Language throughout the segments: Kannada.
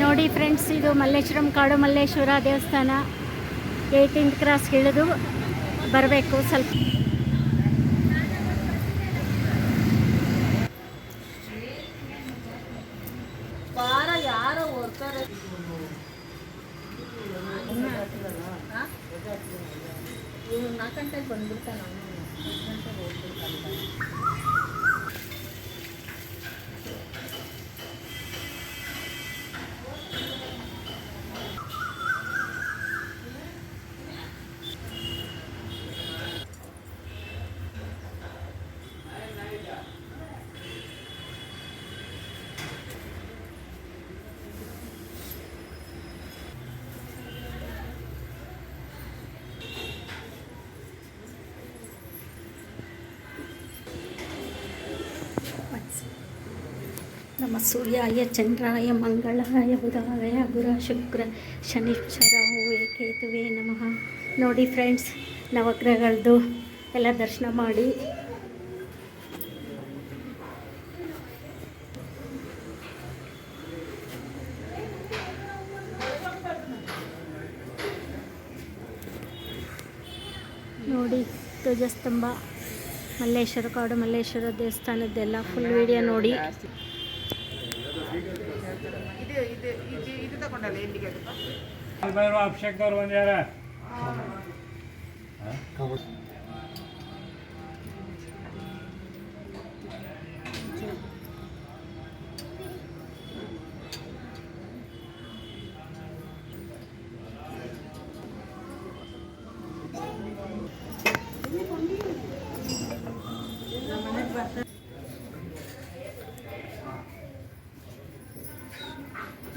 ನೋಡಿ ಫ್ರೆಂಡ್ಸ್ ಇದು ಮಲ್ಲೇಶ್ವರಂ ಕಾಡು ಮಲ್ಲೇಶ್ವರ ದೇವಸ್ಥಾನ ಏಯ್ಟೀನ್ತ್ ಕ್ರಾಸ್ ಇಳಿದು ಬರಬೇಕು ಸ್ವಲ್ಪ. ನಾಲ್ಕು ಗಂಟೆಗೆ ಬಂದ್ಬಿಡ್ತಾನೆ ನಮ್ಮ ಸೂರ್ಯಾಯ, ಚಂದ್ರಾಯ, ಮಂಗಳಾಯ ಬುಧಾಯ ಗುರ ಶುಕ್ರ, ಶನಿಶ್ಚರ, ಹೂವೆ, ಕೇತುವೆ ನಮಃ. ನೋಡಿ ಫ್ರೆಂಡ್ಸ್ ನವಗ್ರಹಗಳದ್ದು ಎಲ್ಲ ದರ್ಶನ ಮಾಡಿ. ನೋಡಿ, ಧ್ವಜಸ್ತಂಭ, ಮಲ್ಲೇಶ್ವರ ಕಾಡು ಮಲ್ಲೇಶ್ವರ ದೇವಸ್ಥಾನದ್ದೆಲ್ಲ ಫುಲ್ ವಿಡಿಯೋ ನೋಡಿ ಇದು ಇದು ಇದು ಇದು ತಗೊಂಡಲ್ಲ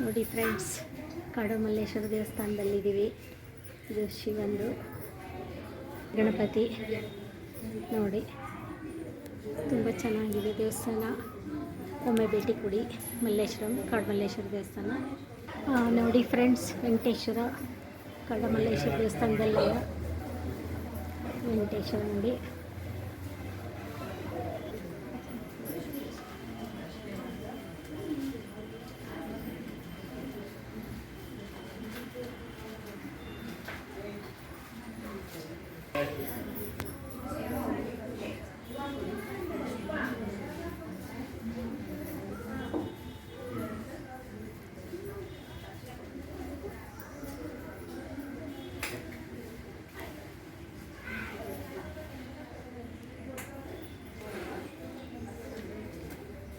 ನೋಡಿ ಫ್ರೆಂಡ್ಸ್ ಕಾಡು ಮಲ್ಲೇಶ್ವರ ದೇವಸ್ಥಾನದಲ್ಲಿದ್ದೀವಿ. ಇದು ಶಿವಂದು ಗಣಪತಿ. ನೋಡಿ, ತುಂಬ ಚೆನ್ನಾಗಿದೆ ದೇವಸ್ಥಾನ. ಒಮ್ಮೆ ಭೇಟಿ ಕೊಡಿ, ಮಲ್ಲೇಶ್ವರಂ ಕಾಡು ಮಲ್ಲೇಶ್ವರ ದೇವಸ್ಥಾನ ನೋಡಿ ಫ್ರೆಂಡ್ಸ್ ವೆಂಕಟೇಶ್ವರ ಕಾಡು ಮಲ್ಲೇಶ್ವರ ದೇವಸ್ಥಾನದಲ್ಲಿ ವೆಂಕಟೇಶ್ವರ ನೋಡಿ.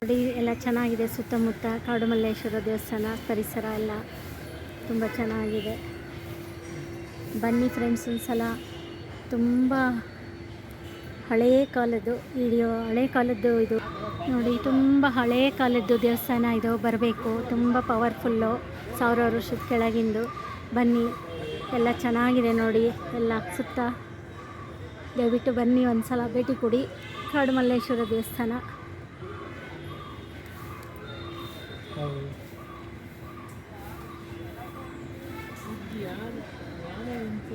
ನೋಡಿ, ಎಲ್ಲ ಚೆನ್ನಾಗಿದೆ. ಸುತ್ತಮುತ್ತ ಕಾಡು ಮಲ್ಲೇಶ್ವರ ದೇವಸ್ಥಾನ, ಪರಿಸರ ಎಲ್ಲ ತುಂಬ ಚೆನ್ನಾಗಿದೆ. ಬನ್ನಿ ಫ್ರೆಂಡ್ಸ್ ಒಂದು ಸಲ ತುಂಬ ಹಳೆಯ ಕಾಲದ್ದು ವಿಡಿಯೋ ಹಳೆ ಕಾಲದ್ದು ಇದು. ನೋಡಿ, ತುಂಬ ಹಳೆಯ ಕಾಲದ್ದು ದೇವಸ್ಥಾನ ಇದು. ಬರಬೇಕು. ತುಂಬ ಪವರ್ಫುಲ್ಲು ಸಾವಿರಾರು ವರ್ಷದ ಕೆಳಗಿಂದು. ಬನ್ನಿ. ಎಲ್ಲ ಚೆನ್ನಾಗಿದೆ ನೋಡಿ. ಎಲ್ಲ ಸುತ್ತ. ದಯವಿಟ್ಟು ಬನ್ನಿ ಒಂದು ಸಲ ಭೇಟಿ ಕೊಡಿ. ಕಾಡು ಮಲ್ಲೇಶ್ವರ ದೇವಸ್ಥಾನ. ಯಾರು ಯಾರೇ ಅಂತ